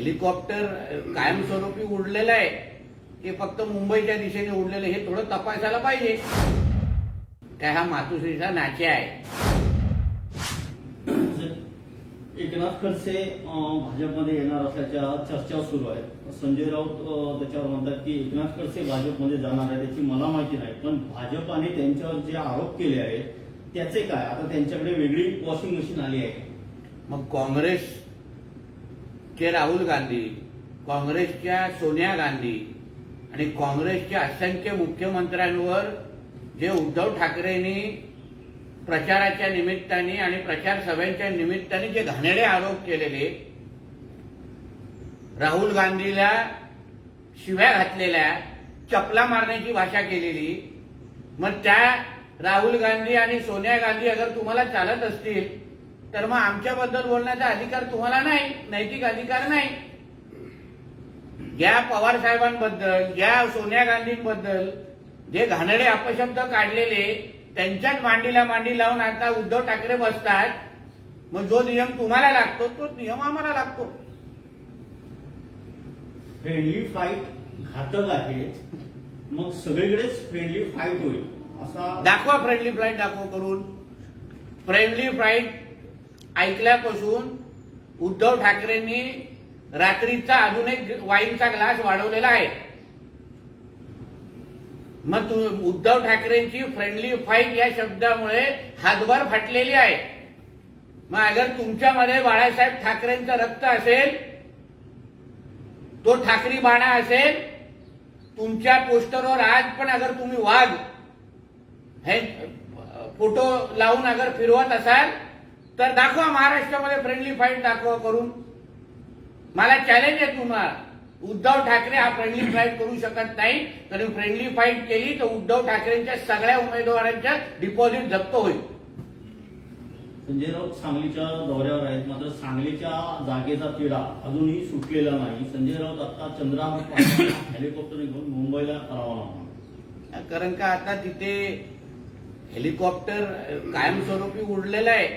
Helicopter कायमस्वरूपी उडलेलं आहे. की फक्त मुंबईच्या दिशेने उडलेलं हे थोडं तपासायला पाहिजे. काय हा मातोश्रीचा नाचे आहे. एकनाथ खडसे भाजपमध्ये येणार असल्याच्या चर्चा सुरू आहेत. संजय राऊत त्याच्यावर म्हणतात की एकनाथ खडसे भाजपमध्ये जाणार आहे त्याची मला माहिती नाही. पण भाजपाने त्यांच्यावर जे आरोप केले आहेत त्याचे काय? आता त्यांच्याकडे वेगळी वॉशिंग मशीन आली आहे. मग काँग्रेस चे राहुल गांधी काँग्रेसच्या सोनिया गांधी आणि काँग्रेसच्या असंख्य मुख्यमंत्र्यांवर जे उद्धव ठाकरेंनी प्रचाराच्या निमित्ताने आणि प्रचार सभेच्या निमित्ताने जे घाणेडे आरोप केलेले राहुल गांधीला शिव्या घातलेल्या चपला मारण्याची भाषा केलेली मग त्या राहुल गांधी आणि सोनिया गांधी अगर तुम्हाला चालत असतील तर मग आमच्याबद्दल बोलण्याचा अधिकार तुम्हाला नाही नैतिक अधिकार नाही. या पवार साहेबांबद्दल या सोनिया गांधींबद्दल. जे घाणेरडे अपशब्द काढलेले त्यांच्याच मांडीला मांडी लावून आता उद्धव ठाकरे बसतात. मग जो नियम तुम्हाला लागतो तो नियम आम्हाला लागतो. फ्रेंडली फाईट घातक आहे. मग सगळीकडेच फ्रेंडली फाईट होईल. असा दाखवा फ्रेंडली फ्लाईट दाखव करून. फ्रेंडली फ्लाईट ऐकल्यापासून उद्धव ठाकरेंनी रात्रीचा अजून एक वाईनचा ग्लास वाढवलेला आहे. मग उद्धव ठाकरेंची फ्रेंडली फाईट या शब्दामुळे हातभार फाटलेली आहे. मग अगर तुमच्यामध्ये बाळासाहेब ठाकरेंचं रक्त असेल तो ठाकरी बाणा असेल तुमच्या पोस्टरवर आज पण अगर तुम्ही वाघ हे फोटो लावून अगर फिरवत असाल तर दाखवा महाराष्ट्रामध्ये फ्रेंडली फाईट दाखवा करून. मला चॅलेंज आहे तुम्हाला उद्धव ठाकरे हा फ्रेंडली फाईट करू शकत नाही. तर फ्रेंडली फाईट केली तर उद्धव ठाकरेंच्या सगळ्या उमेदवारांच्या डिपॉझिट जप्त होईल. संजय राऊत सांगलीच्या दौऱ्यावर आहेत. मात्र सांगलीच्या जागेचा तिढा अजूनही सुटलेला नाही. संजय राऊत आता चंद्रहार हेलिकॉप्टर घेऊन मुंबईला रवाना होणार कारण का आता तिथे हेलिकॉप्टर कायमस्वरूपी उडलेलं आहे.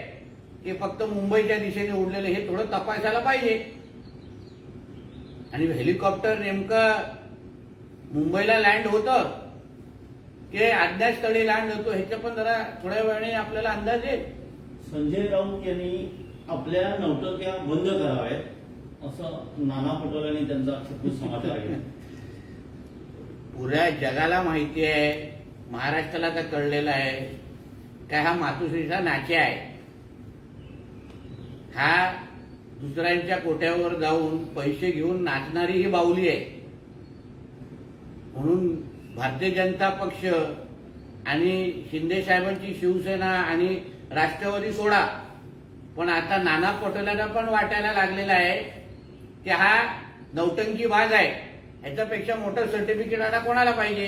की फक्त मुंबईच्या दिशेने उडलेलं हे थोडं तपासायला पाहिजे. आणि हेलिकॉप्टर नेमकं मुंबईला लँड होतं की अज्ञात स्थळी लँड होतो ह्याच्या पण जरा थोड्या वेळाने आपल्याला अंदाज येईल. संजय राऊत यांनी आपल्या नौटक्या बंद कराव्यात असं नाना पटोले त्यांचा खूप समाचार आहे पुऱ्या जगाला माहिती आहे महाराष्ट्राला तर कळलेलं आहे काय हा मातोश्रीचा नाचे आहे. हा दुसऱ्यांच्या कोट्यावर जाऊन पैसे घेऊन नाचणारी ही बाहुली आहे. म्हणून भारतीय जनता पक्ष आणि शिंदे साहेबांची शिवसेना आणि राष्ट्रवादी सोडा. पण आता नाना पटोलेंना पण वाटायला लागलेला आहे की हा नौटंकी भाग आहे. याच्यापेक्षा मोठं सर्टिफिकेट आता कोणाला पाहिजे?